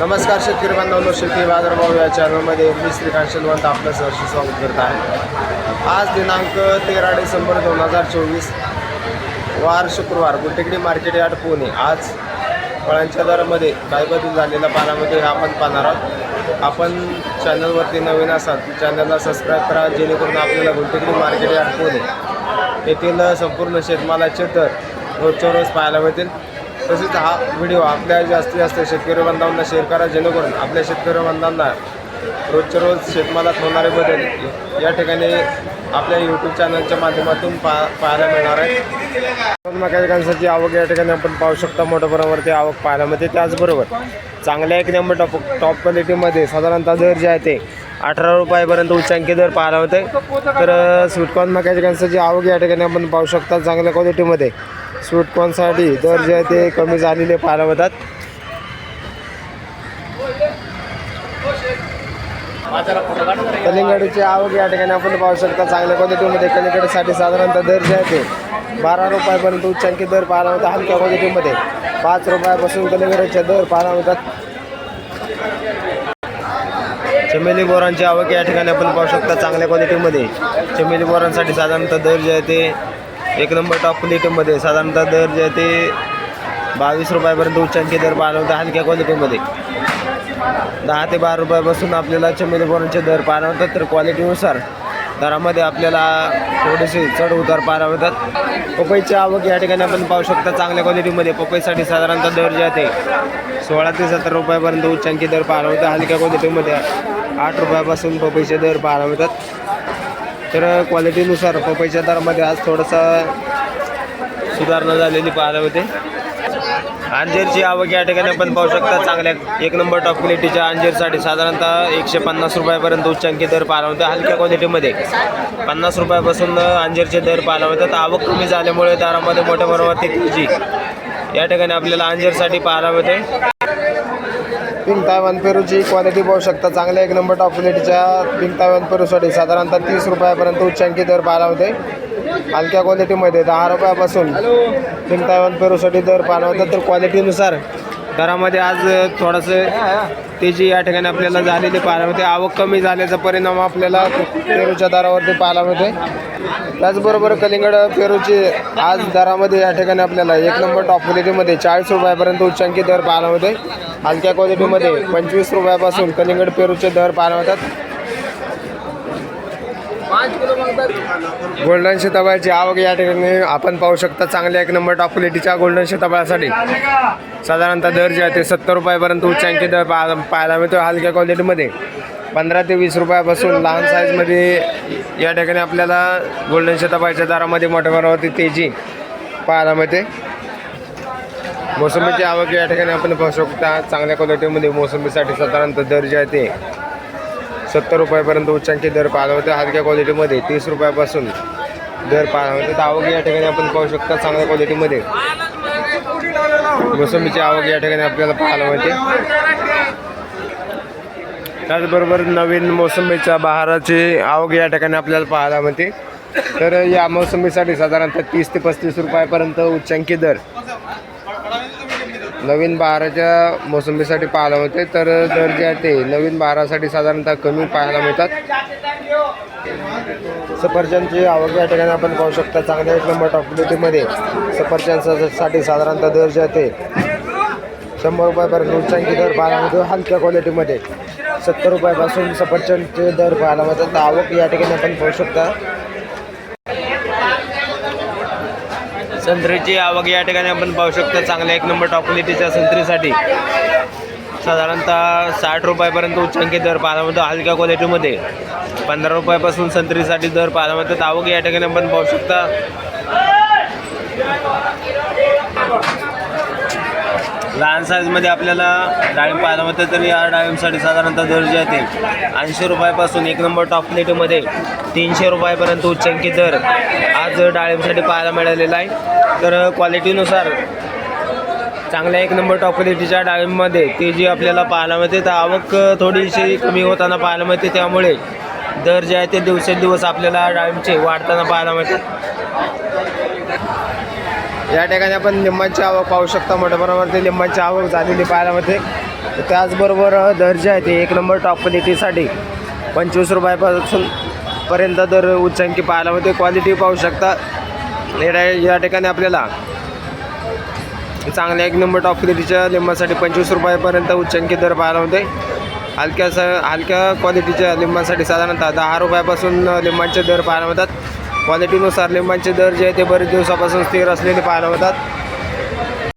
नमस्कार शेतकरी बांधवांनो शेती बाजारभाव या चॅनलमध्ये मी श्रीकांत शेलवंत आपलं सहर्ष स्वागत करत आहे. आज दिनांक तेरा डिसेंबर दोन हजार चोवीस वार शुक्रवार गुंटेकडी मार्केट यार्ड पुणे. आज फळांच्या दरामध्ये काय बदल झालेल्या पानामध्ये आपण पाहणार आहोत. आपण चॅनलवरती नवीन असाल चॅनलला सबस्क्राईब करा जेणेकरून आपल्याला गुंटेकडी मार्केट यार्ड पुणे येथील संपूर्ण शेतमालाचे दर रोजच्या रोज पाहायला मिळतील. तसेच हा व्हिडिओ आपल्या जास्तीत जास्त शेतकरी बांधवांना शेअर करा जेणेकरून आपल्या शेतकरी बांधवांना रोजच्या रोज शेतमालात होणारे बदल या ठिकाणी आपल्या यूट्यूब चॅनलच्या माध्यमातून पा पाहायला मिळणार आहे मक्याच्या कणसाची आवक या ठिकाणी आपण पाहू शकता मोठ्या प्रमाणावरती आवक पाहायला मिळते. त्याचबरोबर चांगल्या एक नंबर टॉप टॉप क्वालिटीमध्ये साधारणतः दर जे आहे ते अठरा रुपयापर्यंत उच्चांकी दर पाहायला होते तर स्वीटकॉर्न मक्याच्या कणसाची आवक या ठिकाणी आपण पाहू शकता चांगल्या क्वालिटीमध्ये स्वीटकॉर्नसाठी दर जे आहे ते कमी झालेले पाहायला होतात कलिंगडची आवक या ठिकाणी आपण पाहू शकता चांगल्या क्वालिटीमध्ये कलिंगडसाठी साधारणतः दर जे आहे ते बारा रुपयापर्यंत उच्चांकी दर पाहायला होता हलक्या क्वालिटीमध्ये पाच रुपयापासून कलिंगडचे दर पाहायला होतात चमेली बोरांची आवक या ठिकाणी आपण पाहू शकता चांगल्या क्वालिटीमध्ये चमेली बोरांसाठी साधारणतः दर जे आहे ते एक नंबर टॉप क्वालिटीमध्ये साधारणतः दर जे आहे ते बावीस रुपयापर्यंत उच्चांकी दर पाहायला होता हलक्या क्वालिटीमध्ये दहा ते बारा रुपयापासून आपल्याला चमेली बोरांचे दर पाहायला होतात तर क्वालिटीनुसार दरामध्ये आपल्याला थोडेसे चढ उतार पाहायला मिळतात. पपईची आवक या ठिकाणी आपण पाहू शकता चांगल्या क्वालिटीमध्ये पपईसाठी साधारणतः दर जे आहे ते सोळा ते सतरा रुपयापर्यंत उच्चांकी दर पाहायला होता हलक्या क्वालिटीमध्ये आठ रुपयापासून पपईचे दर पाहायला मिळतात. तर क्वालिटीनुसार पपईच्या दरामध्ये आज थोडासा सुधारणा झालेली पाहायला मिळते. अंजीरची आवक या ठिकाणी आपण पाहू शकता चांगल्या एक नंबर टॉप क्वालिटीच्या अंजीरसाठी साधारणतः एकशे पन्नास रुपयापर्यंत उच्चांकी दर पाहायला होते हलक्या क्वालिटीमध्ये पन्नास रुपयापासून अंजीरचे दर पाहायला होतात आवक कमी झाल्यामुळे दरामध्ये मोठ्या प्रमाणात तेजी या ठिकाणी आपल्याला अंजीरसाठी पाहायला मिळते. पिंक तायवान पेरूची क्वालिटी पाहू शकता. चांगल्या एक नंबर टॉप क्वालिटीच्या पिंक तायवान पेरूसाठी साधारणतः तीस रुपयापर्यंत उच्चांकी दर पाहायला होते. हलक्या क्वालिटीमध्ये दहा रुपयापासून पिंक तायवान पेरूसाठी दर पाहायला होता तर क्वालिटीनुसार दरामध्ये आज थोडंसं तेजी या ठिकाणी आपल्याला झालेली पाहायला मिळते. आवक कमी झाल्याचा परिणाम आपल्याला पेरूच्या दरावरती पाहायला मिळते. त्याचबरोबर कलिंगड पेरूची आज दरामध्ये या ठिकाणी आपल्याला एक नंबर टॉप क्वालिटीमध्ये चाळीस रुपयापर्यंत उच्चांकी दर पाहायला मिळते. हलक्या क्वालिटीमध्ये पंचवीस रुपयापासून कलिंगड पेरूचे दर पाहायला होतात. गोल्डन शेताबाळाची आवक या ठिकाणी आपण पाहू शकता चांगल्या एक नंबर टॉप क्वालिटीच्या गोल्डन शेताबाळासाठी साधारणतः दर जे आहे ते सत्तर रुपयापर्यंत उच्चांकी दर पाहायला पाहायला मिळतो हलक्या क्वालिटीमध्ये पंधरा ते वीस रुपयापासून लहान साईजमध्ये या ठिकाणी आपल्याला गोल्डन शेताबाळच्या दरामध्ये मोठ्या प्रमाणावरती तेजी पाहायला मिळते. मोसंबीची आवक या ठिकाणी आपण पाहू शकता चांगल्या क्वालिटीमध्ये मोसंबीसाठी साधारणतः दर जे आहे ते सत्तर रुपयापर्यंत उच्चांकी दर पाहायला होते हलक्या क्वालिटीमध्ये तीस रुपयापासून दर पाहायला होते तर आवक या ठिकाणी आपण पाहू शकता चांगल्या क्वालिटीमध्ये मोसंबीची आवक या ठिकाणी आपल्याला पाहायला मिळते. त्याचबरोबर नवीन मोसंबीच्या बहाराची आवक या ठिकाणी आपल्याला पाहायला मिळते. तर या मोसंबीसाठी साधारणतः तीस ते पस्तीस रुपयापर्यंत उच्चांकी दर नवीन बहाराच्या मोसंबीसाठी पाहायला मिळते. तर दर जे आहे ते नवीन बहारासाठी साधारणतः कमी पाहायला मिळतात. सफरचंदची आवक या ठिकाणी आपण पाहू शकता. चांगल्या एक नंबर टॉप सफरचंदसाठी साधारणतः दर जे आहे ते शंभर रुपयापर्यंत उच्चांकी दर पाहायला मिळतो. हलक्या क्वालिटीमध्ये सत्तर रुपयापासून सफरचंदचे दर पाहायला मिळतात. तर आवक या ठिकाणी आपण पाहू शकता. संत्रीची आवक या ठिकाणी आपण पाहू शकतो. चांगल्या एक नंबर टॉप क्वालिटीच्या संत्रीसाठी. साधारणतः साठ रुपयापर्यंत उच्चांकी दर पाहायला मिळतो हलक्या क्वालिटीमध्ये पंधरा रुपयापासून संत्रीसाठी दर पाहायला मिळतात आवक या ठिकाणी आपण पाहू शकता. लहान साईजमध्ये आपल्याला डाळिंब पाहायला मिळते तर या डाळिंबसाठी साधारणतः दर जे आहे ते. ऐंशी रुपयापासून एक नंबर टॉप प्लेटमध्ये तीनशे रुपयापर्यंत उच्चांकी दर आज डाळिंबसाठी पाहायला मिळालेला आहे. तर क्वालिटीनुसार चांगल्या एक नंबर टॉप क्वालिटीच्या डाळिंबमध्ये ते जी आपल्याला पाहायला मिळते तर आवक थोडीशी कमी होताना पाहायला मिळते. त्यामुळे दर जे आहे ते दिवसेंदिवस आपल्याला डाळिंबचे वाढताना पाहायला मिळतात. या ठिकाणी आपण लिंबाची आवक पाहू शकता मोठ्या प्रमाणावरती लिंबाची आवक झालेली पाहायला मिळते. तर त्याचबरोबर दर जे आहे ते एक नंबर टॉप क्वालिटीसाठी पंचवीस रुपयापासून पर्यंत दर उच्चांकी पाहायला मिळते. क्वालिटी पाहू शकता. या ठिकाणी आपल्याला चांगल्या एक नंबर टॉप क्वालिटीच्या लिंबासाठी पंचवीस रुपयापर्यंत उच्चांकी दर पाहायला मिळते. हलक्या स हलक्या क्वालिटीच्या लिंबासाठी साधारणतः दहा रुपयापासून लिंबांचे दर पाहायला मिळतात. क्वालिटीनुसार लिंबांचे दर जे आहे ते बरेच दिवसापासून स्थिर असलेले पाहायला होतात